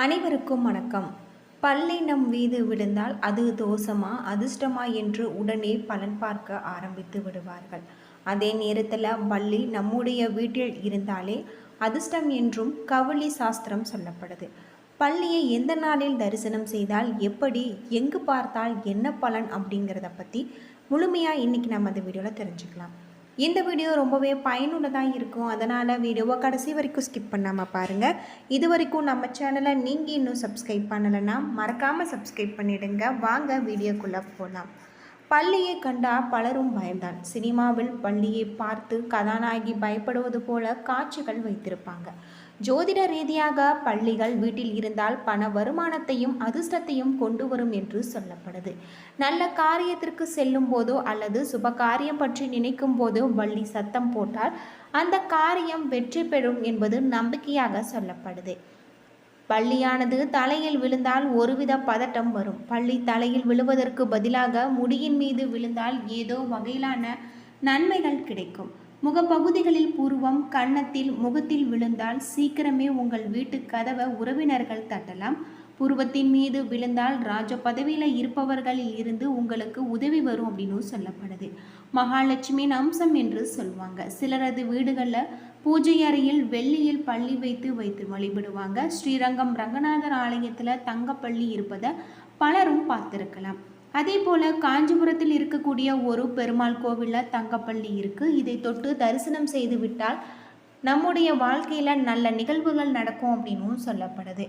அனைவருக்கும் வணக்கம். பள்ளி நம் மீது விழுந்தால் அது தோஷமா அதிர்ஷ்டமா என்று உடனே பலன் பார்க்க ஆரம்பித்து விடுவார்கள். அதே நேரத்தில் பள்ளி நம்முடைய வீட்டில் இருந்தாலே அதிர்ஷ்டம் என்றும் கவலி சாஸ்திரம் சொல்லப்படுது. பள்ளியை எந்த நாளில் தரிசனம் செய்தால் எப்படி எங்கு பார்த்தால் என்ன பலன் அப்படிங்கிறத பற்றி முழுமையாக இன்றைக்கி நம்ம அந்த வீடியோவில் தெரிஞ்சுக்கலாம். இந்த வீடியோ ரொம்பவே பயனுள்ளதாக இருக்கும். அதனால் வீடியோவை கடைசி வரைக்கும் ஸ்கிப் பண்ணாமல் பாருங்கள் இது வரைக்கும் நம்ம சேனலை நீங்கள் இன்னும் சப்ஸ்கிரைப் பண்ணலைன்னா மறக்காமல் சப்ஸ்கிரைப் பண்ணிவிடுங்க வாங்க வீடியோக்குள்ளே போகலாம் பள்ளியை கண்டா பலரும் பயந்தான். சினிமாவில் பள்ளியை பார்த்து கதாநாயகி பயப்படுவது போல காட்சிகள் வைத்திருப்பாங்க. ஜோதிட ரீதியாக பள்ளிகள் வீட்டில் இருந்தால் பண வருமானத்தையும் அதிர்ஷ்டத்தையும் கொண்டு வரும் என்று சொல்லப்படுது. நல்ல காரியத்திற்கு செல்லும் போதோ அல்லது சுப காரியம் பற்றி நினைக்கும் போதோ வள்ளி சத்தம் போட்டால் அந்த காரியம் வெற்றி பெறும் என்பது நம்பிக்கையாக சொல்லப்படுது. பள்ளியானது தலையில் விழுந்தால் ஒருவித பதட்டம் வரும். பள்ளி தலையில் விழுவதற்கு பதிலாக முடியின் மீது விழுந்தால் ஏதோ வகையிலான நன்மைகள் கிடைக்கும். முகப்பகுதிகளில் பூர்வம் கன்னத்தில் முகத்தில் விழுந்தால் சீக்கிரமே உங்கள் வீட்டு கதவை உறவினர்கள் தட்டலாம். புருவத்தின் மீது விழுந்தால் ராஜ பதவியில் இருப்பவர்களில் இருந்து உங்களுக்கு உதவி வரும் அப்படின்னு சொல்லப்படுது. மகாலட்சுமியின் அம்சம் என்று சொல்லுவாங்க. சிலரது வீடுகளில் பூஜை அறையில் வெள்ளியில் பள்ளி வைத்து வைத்து வழிபடுவாங்க. ஸ்ரீரங்கம் ரங்கநாதர் ஆலயத்தில் தங்கப்பள்ளி இருப்பதை பலரும் பார்த்துருக்கலாம். அதே போல் காஞ்சிபுரத்தில் இருக்கக்கூடிய ஒரு பெருமாள் கோவிலில் தங்கப்பள்ளி இருக்குது இதை தொட்டு தரிசனம் செய்து விட்டால் நம்முடைய வாழ்க்கையில் நல்ல நிகழ்வுகள் நடக்கும் அப்படின்னும் சொல்லப்படுது.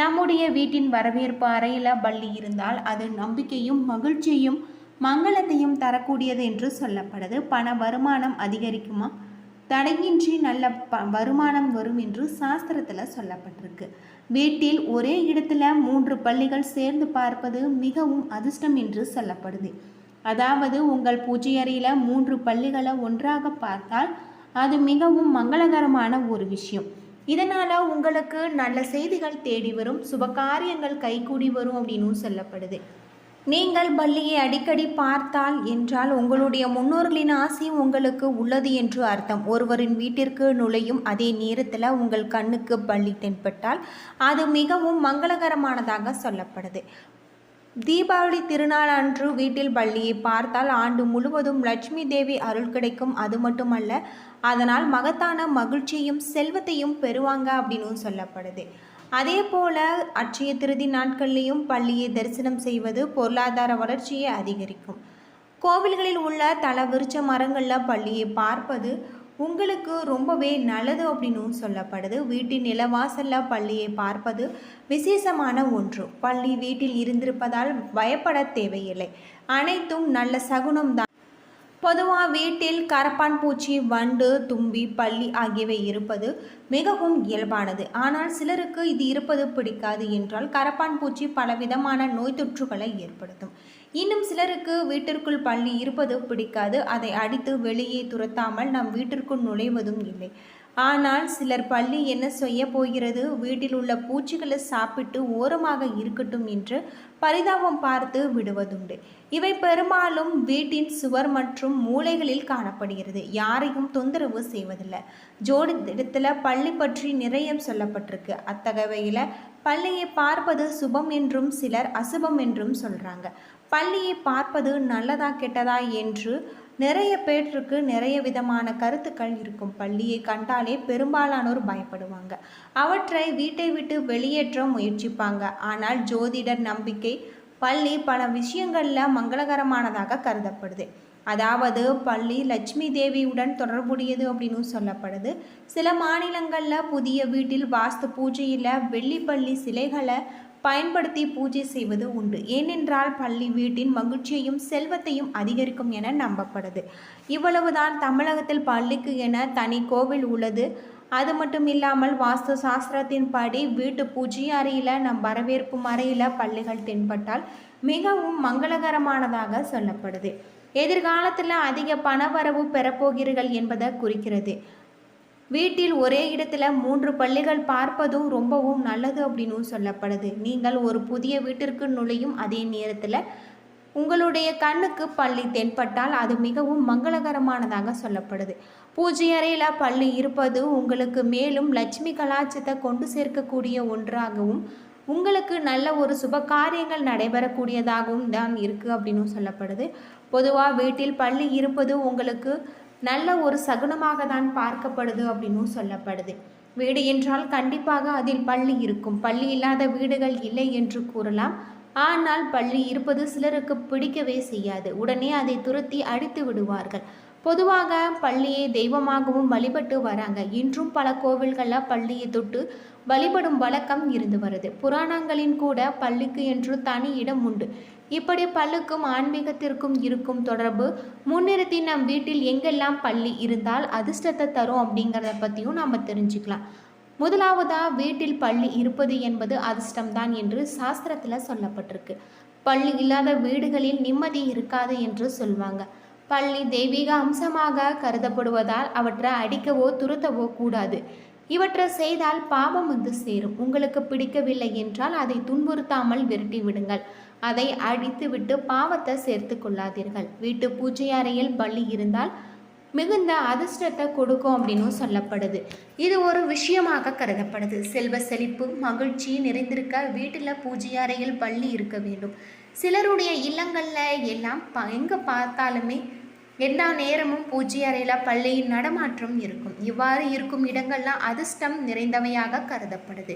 நம்முடைய வீட்டின் வரவேற்பு அறையில் பள்ளி இருந்தால் அது நம்பிக்கையும் மகிழ்ச்சியும் மங்களத்தையும் தரக்கூடியது என்று சொல்லப்படுது. பண வருமானம் அதிகரிக்குமா? தடையின்றி நல்ல ப வருமானம் வரும் என்று சாஸ்திரத்தில் சொல்லப்பட்டிருக்கு. வீட்டில் ஒரே இடத்துல மூன்று பள்ளிகள் சேர்ந்து பார்ப்பது மிகவும் அதிர்ஷ்டம் என்று சொல்லப்படுது. அதாவது உங்கள் பூஜை அறையில் மூன்று பள்ளிகளை ஒன்றாக பார்த்தால் அது மிகவும் மங்களகரமான ஒரு விஷயம். இதனால் உங்களுக்கு நல்ல செய்திகள் தேடி வரும் சுப காரியங்கள் கைகூடி வரும் அப்படின்னு சொல்லப்படுது. நீங்கள் பள்ளியை அடிக்கடி பார்த்தால் என்றால் உங்களுடைய முன்னோர்களின் ஆசை உங்களுக்கு உள்ளது என்று அர்த்தம். ஒருவரின் வீட்டிற்கு நுழையும் அதே நேரத்தில் உங்கள் கண்ணுக்கு பள்ளி தென்பட்டால் அது மிகவும் மங்களகரமானதாக சொல்லப்படுது. தீபாவளி திருநாள் அன்று வீட்டில் பள்ளியை பார்த்தால் ஆண்டு முழுவதும் லட்சுமி தேவி அருள் கிடைக்கும். அது மட்டுமல்ல அதனால் மகத்தான மகிழ்ச்சியும் செல்வத்தையும் பெறுவாங்க அப்படின்னு சொல்லப்படுது. அதே போல அட்சய திருதி நாட்கள்லேயும் பள்ளியை தரிசனம் செய்வது பொருளாதார வளர்ச்சியை அதிகரிக்கும். கோவில்களில் உள்ள தல விருச்ச மரங்களில் பள்ளியை பார்ப்பது உங்களுக்கு ரொம்பவே நல்லது அப்படின்னு சொல்லப்படுது. வீட்டின் நிலவாசலில் பள்ளியை பார்ப்பது விசேஷமான ஒன்று. பள்ளி வீட்டில் இருந்திருப்பதால் பயப்பட தேவையில்லை. அனைத்தும் நல்ல சகுனம் தான். பொதுவாக வீட்டில் கரப்பான் பூச்சி வண்டு தும்பி பள்ளி ஆகியவை இருப்பது மிகவும் இயல்பானது. ஆனால் சிலருக்கு இது இருப்பது பிடிக்காது என்றால் கரப்பான் பூச்சி பலவிதமான நோய் தொற்றுகளை ஏற்படுத்தும். இன்னும் சிலருக்கு வீட்டிற்குள் பள்ளி இருப்பது பிடிக்காது. அதை அடித்து வெளியே துரத்தாமல் நம் வீட்டிற்குள் நுழைவதும் இல்லை. ஆனால் சிலர் பள்ளி என்ன செய்ய போகிறது? வீட்டில் உள்ள பூச்சிகளை சாப்பிட்டு ஓரமாக இருக்கட்டும் என்று பரிதாபம் பார்த்து விடுவதுண்டு. இவை பெரும்பாலும் வீட்டின் சுவர் மற்றும் மூளைகளில் காணப்படுகிறது. யாரையும் தொந்தரவு செய்வதில்லை. ஜோடி இடத்துல பள்ளி பற்றி நிறைய சொல்லப்பட்டிருக்கு. அத்தகையில் பள்ளியை பார்ப்பது சுபம் என்றும் சிலர் அசுபம் என்றும் சொல்கிறாங்க பள்ளியை பார்ப்பது நல்லதா கெட்டதா என்று நிறைய பேருக்கு நிறைய விதமான கருத்துக்கள் இருக்கும். பள்ளியை கண்டாலே பெரும்பாலானோர் பயப்படுவாங்க. அவற்றை வீட்டை விட்டு வெளியேற்ற முயற்சிப்பாங்க. ஆனால் ஜோதிடர் நம்பிக்கை பள்ளி பல விஷயங்களில் மங்களகரமானதாக கருதப்படுது. அதாவது பள்ளி லட்சுமி தேவியுடன் தொடர்புடையது அப்படின்னு சொல்லப்படுது. சில மாநிலங்களில் புதிய வீட்டில் வாஸ்து பூஜையில் வெள்ளி பள்ளி சிலைகளை பயன்படுத்தி பூஜை செய்வது உண்டு. ஏனென்றால் பள்ளி வீட்டின் மகிழ்ச்சியையும் செல்வத்தையும் அதிகரிக்கும் என நம்பப்படுது. இவ்வளவுதான் தமிழகத்தில் பள்ளிக்கு என தனி கோவில் உள்ளது. அது மட்டும் இல்லாமல் வாஸ்து சாஸ்திரத்தின் படி வீட்டு பூஜை அறையில் நம் வரவேற்பு அறையில் பள்ளிகள் தென்பட்டால் மிகவும் மங்களகரமானதாக சொல்லப்படுது. எதிர்காலத்தில் அதிக பணவரவு பெறப்போகிறீர்கள் என்பதை குறிக்கிறது. வீட்டில் ஒரே இடத்துல மூன்று பள்ளிகள் பார்ப்பதும் ரொம்பவும் நல்லது அப்படின்னு சொல்லப்படுது. நீங்கள் ஒரு புதிய வீட்டிற்கு நுழையும் அதே நேரத்தில் உங்களுடைய கண்ணுக்கு பள்ளி தென்பட்டால் அது மிகவும் மங்களகரமானதாக சொல்லப்படுது. பூஜை அறையில் பள்ளி இருப்பது உங்களுக்கு மேலும் லட்சுமி கலாச்சத்தை கொண்டு சேர்க்கக்கூடிய ஒன்றாகவும் உங்களுக்கு நல்ல ஒரு சுப காரியங்கள் நடைபெறக்கூடியதாகவும் தான் இருக்குது அப்படின்னு சொல்லப்படுது. பொதுவாக வீட்டில் பள்ளி இருப்பது உங்களுக்கு நல்ல ஒரு சகுனமாக தான் பார்க்கப்படுது அப்படின்னும் சொல்லப்படுது. வீடு என்றால் கண்டிப்பாக அதில் பள்ளி இருக்கும். பள்ளி இல்லாத வீடுகள் இல்லை என்று கூறலாம். ஆனால் பள்ளி இருப்பது சிலருக்கு பிடிக்கவே செய்யாது. உடனே அதை துரத்தி அடித்து விடுவார்கள். பொதுவாக பள்ளியை தெய்வமாகவும் வழிபட்டு வராங்க. இன்றும் பல கோவில்களில் பள்ளியை தொட்டு வழிபடும் வழக்கம் இருந்து வருது. புராணங்களின் கூட பள்ளிக்கு என்று தனி இடம் உண்டு. இப்படி பல்லுக்கும் ஆன்மீகத்திற்கும் இருக்கும் தொடர்பு முன்னிறுத்தி நம் வீட்டில் எங்கெல்லாம் பள்ளி இருந்தால் அதிர்ஷ்டத்தை தரும் அப்படிங்கிறத பற்றியும் நாம் தெரிஞ்சுக்கலாம். முதலாவதா வீட்டில் பள்ளி இருப்பது என்பது அதிர்ஷ்டம்தான் என்று சாஸ்திரத்தில் சொல்லப்பட்டிருக்கு. பள்ளி இல்லாத வீடுகளில் நிம்மதி இருக்காது என்று சொல்வாங்க. பள்ளி தெய்வீக அம்சமாக கருதப்படுவதால் அவற்றை அடிக்கவோ துருத்தவோ கூடாது. இவற்றை செய்தால் பாவம் வந்து சேரும். உங்களுக்கு பிடிக்கவில்லை என்றால் அதை துன்புறுத்தாமல் விரட்டி விடுங்கள். அதை அழித்துவிட்டு பாவத்தை சேர்த்து கொள்ளாதீர்கள். வீட்டு பூஜை அறையில் பள்ளி இருந்தால் மிகுந்த அதிர்ஷ்டத்தை கொடுக்கும் அப்படின்னும் சொல்லப்படுது. இது ஒரு விஷயமாக கருதப்படுது. செல்வ செழிப்பு மகிழ்ச்சி நிறைந்திருக்க வீட்டில் பூஜை அறையில் பள்ளி இருக்க வேண்டும். சிலருடைய இல்லங்களில் எல்லாம் ப எங்கே பார்த்தாலுமே எல்லா நேரமும் பூஜை அறையில் பள்ளியின் நடமாற்றம் இருக்கும். இவ்வாறு இருக்கும் இடங்கள்லாம் அதிர்ஷ்டம் நிறைந்தவையாக கருதப்படுது.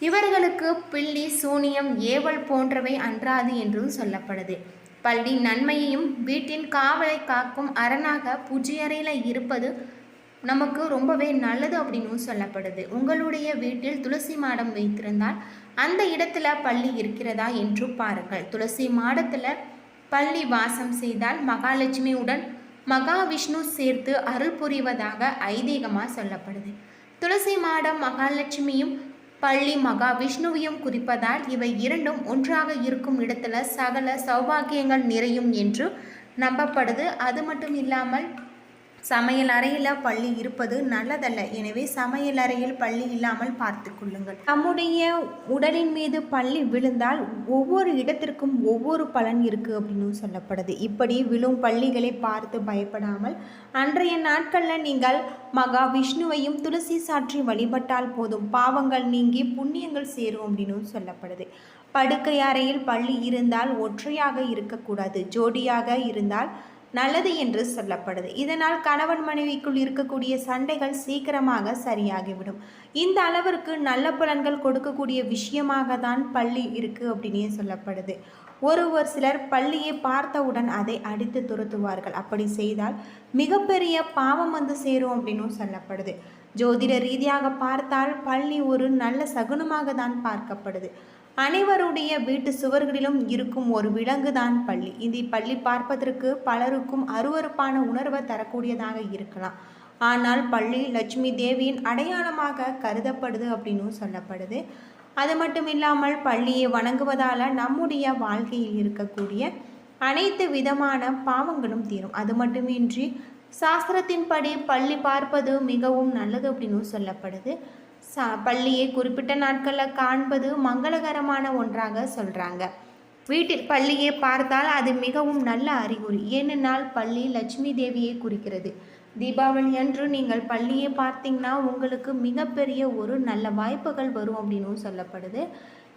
இவர்களுக்கு பில்லி சூனியம் ஏவல் போன்றவை அன்றாது என்றும் சொல்லப்படுது. பள்ளி நன்மையையும் வீட்டின் காவலை காக்கும் அரணாக பூஜை அறையில் இருப்பது நமக்கு ரொம்பவே நல்லது அப்படின்னு சொல்லப்படுது. உங்களுடைய வீட்டில் துளசி மாடம் வைத்திருந்தால் அந்த இடத்துல பள்ளி இருக்கிறதா என்று பாருங்கள். துளசி மாடத்தில் பள்ளி வாசம் செய்தால் மகாலட்சுமியுடன் மகாவிஷ்ணு சேர்த்து அருள் புரிவதாக ஐதீகமாக சொல்லப்படுது. துளசி மாடம் மகாலட்சுமியும் பள்ளி மகாவிஷ்ணுவையும் குறிப்பதால் இவை இரண்டும் ஒன்றாக இருக்கும் இடத்துல சகல சௌபாகியங்கள் நிறையும் என்று நம்பப்படுது. அது மட்டும் இல்லாமல் சமையல் அறையில் பள்ளி இருப்பது நல்லதல்ல. எனவே சமையல் அறையில் பள்ளி இல்லாமல் பார்த்து கொள்ளுங்கள். நம்முடைய உடலின் மீது பள்ளி விழுந்தால் ஒவ்வொரு இடத்திற்கும் ஒவ்வொரு பலன் இருக்குது அப்படின்னு சொல்லப்படுது. இப்படி விழும் பள்ளிகளை பார்த்து பயப்படாமல் அன்றைய நாட்களில் நீங்கள் மகா விஷ்ணுவையும் துளசி சாற்றி வழிபட்டால் போதும். பாவங்கள் நீங்கி புண்ணியங்கள் சேரும் அப்படின்னு சொல்லப்படுது. படுக்கை அறையில் பள்ளி இருந்தால் ஒற்றையாக இருக்கக்கூடாது. ஜோடியாக இருந்தால் நல்லது என்று சொல்லப்படுது. இதனால் கணவன் மனைவிக்குள் இருக்கக்கூடிய சண்டைகள் சீக்கிரமாக சரியாகிவிடும். இந்த அளவிற்கு நல்ல பலன்கள் கொடுக்கக்கூடிய விஷயமாக தான் பள்ளி இருக்குது அப்படின்னே சொல்லப்படுது. ஒரு ஒரு சிலர் பள்ளியை பார்த்தவுடன் அதை அடித்து துரத்துவார்கள். அப்படி செய்தால் மிகப்பெரிய பாவம் வந்து சேரும் அப்படின்னும் சொல்லப்படுது. ஜோதிட ரீதியாக பார்த்தால் பள்ளி ஒரு நல்ல சகுனமாக தான் பார்க்கப்படுது. அனைவருடைய வீட்டு சுவர்களிலும் இருக்கும் ஒரு விலங்கு தான் பள்ளி. இந்த பள்ளி பார்ப்பதற்கு பலருக்கும் அருவறுப்பான உணர்வை தரக்கூடியதாக இருக்கலாம். ஆனால் பள்ளி லட்சுமி தேவியின் அடையாளமாக கருதப்படுது அப்படின்னு சொல்லப்படுது. அது மட்டும் இல்லாமல் பள்ளியை வணங்குவதால் நம்முடைய வாழ்க்கையில் இருக்கக்கூடிய அனைத்து விதமான பாவங்களும் தீரும். அது மட்டுமின்றி சாஸ்திரத்தின்படி பள்ளி பார்ப்பது மிகவும் நல்லது அப்படின்னு சொல்லப்படுது. சா பள்ளியை குறிப்பிட்ட நாட்களில் காண்பது மங்களகரமான ஒன்றாக சொல்கிறாங்க வீட்டில் பள்ளியை பார்த்தால் அது மிகவும் நல்ல அறிகுறி. ஏனென்றால் பள்ளி லட்சுமி தேவியை குறிக்கிறது. தீபாவளி அன்று நீங்கள் பள்ளியை பார்த்தீங்கன்னா உங்களுக்கு மிகப்பெரிய ஒரு நல்ல வாய்ப்புகள் வரும் அப்படின்னு சொல்லப்படுது.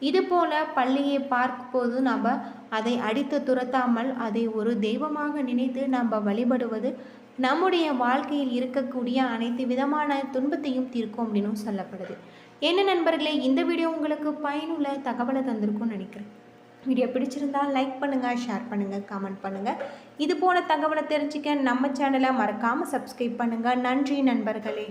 இது போல பள்ளியை பார்க்கும்போது நம்ம அதை அடித்து துரத்தாமல் அதை ஒரு தெய்வமாக நினைத்து நம்ம வழிபடுவது நம்முடைய வாழ்க்கையில் இருக்கக்கூடிய அனைத்து விதமான துன்பத்தையும் தீர்க்கும் அப்படின்னு சொல்லப்படுது. என்ன நண்பர்களே இந்த வீடியோ உங்களுக்கு பயனுள்ள தகவலை தந்திருக்கும்னு நினைக்கிறேன். வீடியோ பிடிச்சிருந்தால் லைக் பண்ணுங்கள் ஷேர் பண்ணுங்கள் கமெண்ட் பண்ணுங்கள் இது போல தகவலை தெரிஞ்சுக்க நம்ம சேனலை மறக்காமல் சப்ஸ்கிரைப் பண்ணுங்கள் நன்றி நண்பர்களே.